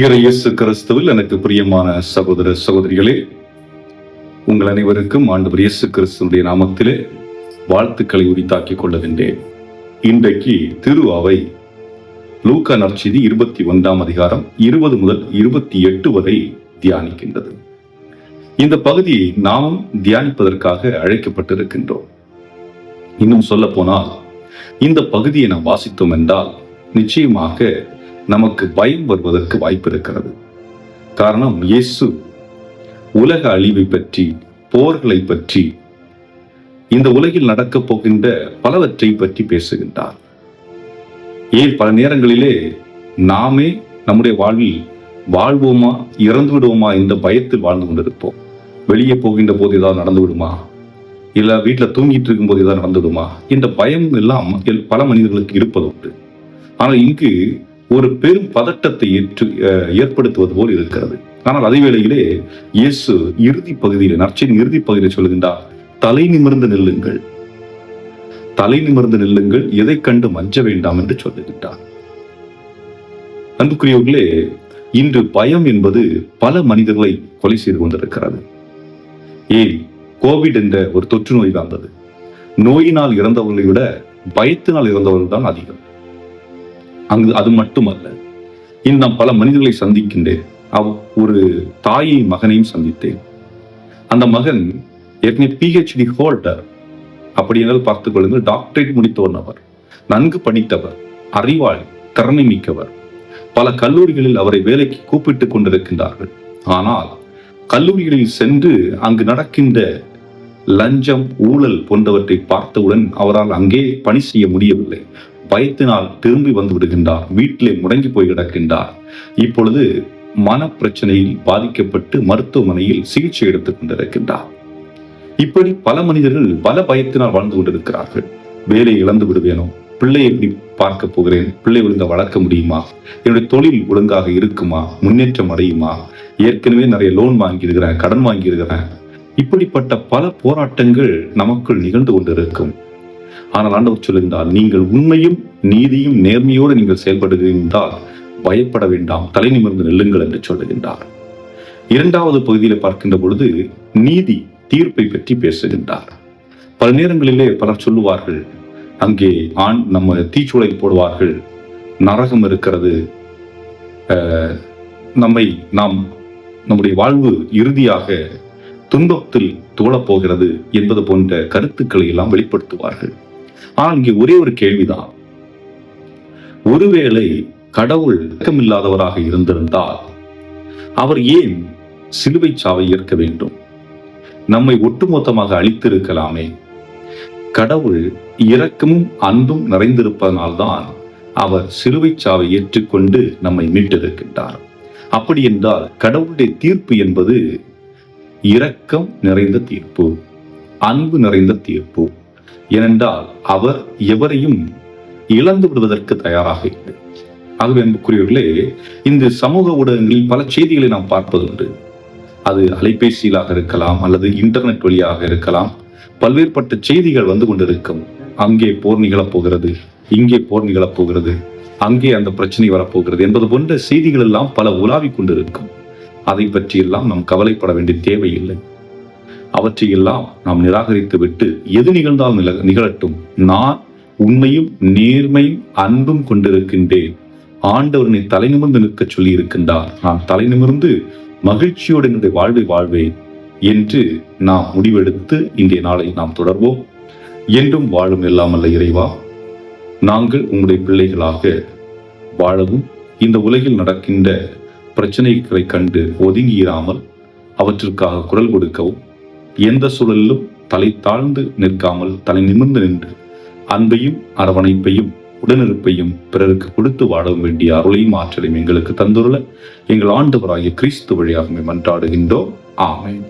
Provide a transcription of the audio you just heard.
இயேசு கிறிஸ்துவில் எனக்கு பிரியமான சகோதர சகோதரிகளே உங்கள் அனைவருக்கும் ஆண்டவர் இயேசு கிறிஸ்துவனுடைய நாமத்திலே வாழ்த்துக்களை உரித்தாக்கிக் கொள்ளுகின்றேன் இன்றைக்கு திரு அவை லூக்கா நற்செய்தி இருபத்தி ஒன்றாம் அதிகாரம் இருபது முதல் இருபத்தி எட்டு வரை தியானிக்கின்றது. இந்த பகுதியை நாமும் தியானிப்பதற்காக அழைக்கப்பட்டிருக்கின்றோம். இன்னும் சொல்ல போனால் இந்த பகுதியை நாம் வாசித்தோம் என்றால் நிச்சயமாக நமக்கு பயம் வருவதற்கு வாய்ப்பு இருக்கிறது காரணம் இயேசு உலக அழிவை பற்றி போர்களை பற்றி இந்த உலகில் நடக்கப் போகின்ற பலவற்றை பற்றி பேசுகின்றார். ஏன் பல நேரங்களிலே நாமே நம்முடைய வாழ்வில் வாழ்வோமா இறந்து விடுவோமா என்ற பயத்தில் வாழ்ந்து கொண்டிருப்போம். வெளியே போகின்ற போது ஏதாவது நடந்து விடுமா இல்ல வீட்டில் தூங்கிட்டு இருக்கும் போது ஏதாவது நடந்து விடுமா இந்த பயம் எல்லாம் பல மனிதர்களுக்கு இருப்பது உண்டு. ஆனால் இங்கு ஒரு பெரும் பதட்டத்தை ஏற்று ஏற்படுத்துவது போல் இருக்கிறது. ஆனால் அதே வேளையிலே இயேசு இறுதி பகுதியில் நற்செய்தி இறுதி பகுதியில் சொல்கின்றார் தலை நிமிர்ந்து நில்லுங்கள். தலை நிமிர்ந்து நில்லுங்கள். எதை கண்டு மஞ்ச வேண்டாம் என்று சொல்லுகின்றார். அன்புக்குரியவர்களே இன்று பயம் என்பது பல மனிதர்களை கொலை செய்து கொண்டிருக்கிறது. ஏன்? கோவிட் என்ற ஒரு தொற்று நோய் வந்தது. நோயினால் இறந்தவர்களை விட பயத்தினால் இறந்தவர்கள் தான் அதிகம். அங்கு அது மட்டுமல்ல இன்னும் நான் பல மனிதர்களை சந்திக்கின்றேன். அவ் ஒரு தாயை மகனையும் சந்தித்தேன். அந்த மகன் ஏற்கனவே பிஹெச்டி ஹோல்டர் அப்படி என்றால் பார்த்துக் கொள்ளுங்கள் டாக்டரேட் முடித்தவர் அவர் நன்கு படித்தவர் அறிவாளி திறமை மிக்கவர். பல கல்லூரிகளில் அவரை வேலைக்கு கூப்பிட்டுக் கொண்டிருக்கின்றார்கள். ஆனால் கல்லூரிகளில் சென்று அங்கு நடக்கின்ற லஞ்சம் ஊழல் போன்றவற்றை பார்த்தவுடன் அவரால் அங்கே பணி செய்ய முடியவில்லை. பயத்தினால் திரும்பி வந்து விடுகின்றார். வீட்டிலே முடங்கி போய் கிடக்கின்றார். இப்பொழுது மனப்பிரச்சனையில் பாதிக்கப்பட்டு மருத்துவமனையில் சிகிச்சை எடுத்துக் கொண்டிருக்கின்றார். இப்படி பல மனிதர்கள் பல பயத்தினால் வாழ்ந்து கொண்டிருக்கிறார்கள். வேலை இழந்து விடுவேனோ? பிள்ளை எப்படி பார்க்க போகிறேன்? பிள்ளை ஒழுங்கா வளர்க்க முடியுமா? என்னுடைய தொழில் ஒழுங்காக இருக்குமா? முன்னேற்றம் அடையுமா? ஏற்கனவே நிறைய லோன் வாங்கியிருக்கிறேன் கடன் வாங்கியிருக்கிறேன். இப்படிப்பட்ட பல போராட்டங்கள் நமக்குள் நிகழ்ந்து கொண்டிருக்கும். ஆனால் ஆண்டவர் சொல்லுகின்றார் நீங்கள் உண்மையும் நீதியும் நேர்மையோடு நீங்கள் செயல்படுகின்றால் பயப்பட வேண்டாம் தலை நிமிர்ந்து நெல்லுங்கள் என்று சொல்லுகின்றார். இரண்டாவது பகுதியில் பார்க்கின்ற பொழுது நீதி தீர்ப்பை பற்றி பேசுகின்றார். பல நேரங்களிலே பலர் சொல்லுவார்கள் அங்கே ஆண் நம்ம தீச்சுளை போடுவார்கள் நரகம் இருக்கிறது அஹ், நம்மை நாம் நம்முடைய வாழ்வு இறுதியாக துன்பத்தில் துவளப் போகிறது என்பது போன்ற கருத்துக்களை எல்லாம் வெளிப்படுத்துவார்கள். ஆனால் இங்கே ஒரே ஒரு கேள்விதான். ஒருவேளை கடவுள் இல்லாதவராக இருந்திருந்தால் அவர் ஏன் சிலுவை சாவை ஏற்க வேண்டும்? நம்மை ஒட்டுமொத்தமாக அழித்திருக்கலாமே. கடவுள் இரக்கமும் அன்பும் நிறைந்திருப்பதனால்தான் அவர் சிலுவை சாவை ஏற்றுக்கொண்டு நம்மை மீட்டிருக்கின்றார். அப்படி என்றால் கடவுளுடைய தீர்ப்பு என்பது இரக்கம் நிறைந்த தீர்ப்பு அன்பு நிறைந்த தீர்ப்பு. ஏனென்றால் அவர் எவரையும் இழந்து விடுவதற்கு தயாராக இல்லை. ஆகவே அன்புக்குரியவர்களே இந்த சமூக ஊடகங்களில் பல செய்திகளை நாம் பார்ப்பதுண்டு அது அலைபேசியிலாக இருக்கலாம் அல்லது இன்டர்நெட் வழியாக இருக்கலாம். பல்வேறுபட்ட செய்திகள் வந்து கொண்டிருக்கும். அங்கே போர் நிகழப் போகிறது இங்கே போர் நிகழப் போகிறது அங்கே அந்த பிரச்சனை வரப்போகிறது என்பது போன்ற செய்திகள் எல்லாம் பல உலாவிக் கொண்டிருக்கும். அதை பற்றியெல்லாம் நாம் கவலைப்பட வேண்டிய தேவையில்லை. அவற்றையெல்லாம் நாம் நிராகரித்து விட்டு எது நிகழ்ந்தாலும் நில- நிகழட்டும். நான் உண்மையும் நேர்மையும் அன்பும் கொண்டிருக்கின்றேன். ஆண்டவரனை தலை நிமிர்ந்து நிற்கச் சொல்லி இருக்கின்றார் நான் தலை நிமிர்ந்து மகிழ்ச்சியோடு என்னுடைய வாழ்வை வாழ்வேன் என்று நாம் முடிவெடுத்து இன்றைய நாளை நாம் தொடர்வோம். என்றும் வாழும் இல்லாமல்ல இறைவா நாங்கள் உங்களுடைய பிள்ளைகளாக வாழவும் இந்த உலகில் நடக்கின்ற பிரச்சனைகளை கண்டு ஒதுங்கியிராமல் அவற்றிற்காக குரல் கொடுக்கவும் எந்த சூழலிலும் தலை தாழ்ந்து நிற்காமல் தலை நிமிர்ந்து நின்று அன்பையும் அரவணைப்பையும் உடனிருப்பையும் பிறருக்கு கொடுத்து வாழவும் வேண்டிய அருளையும் ஆற்றலையும் எங்களுக்கு தந்துள்ள எங்கள் ஆண்டவராகிய கிறிஸ்து வழியாக மன்றாடுகின்றோம். ஆமேன்.